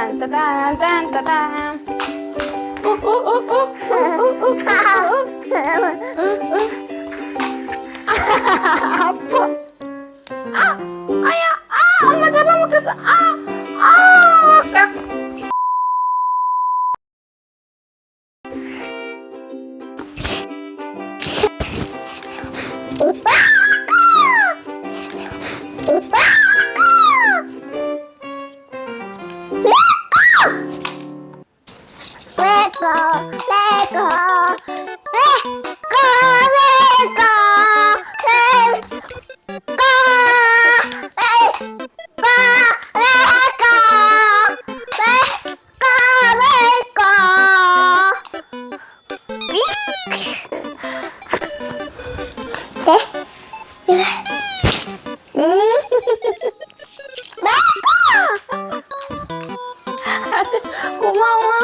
딴따단딴따단 아파 아 아야 아 엄마 잡아먹혔어 아아 아. 레고 레고 레고 레고 레고 레고 레고 레고 고마워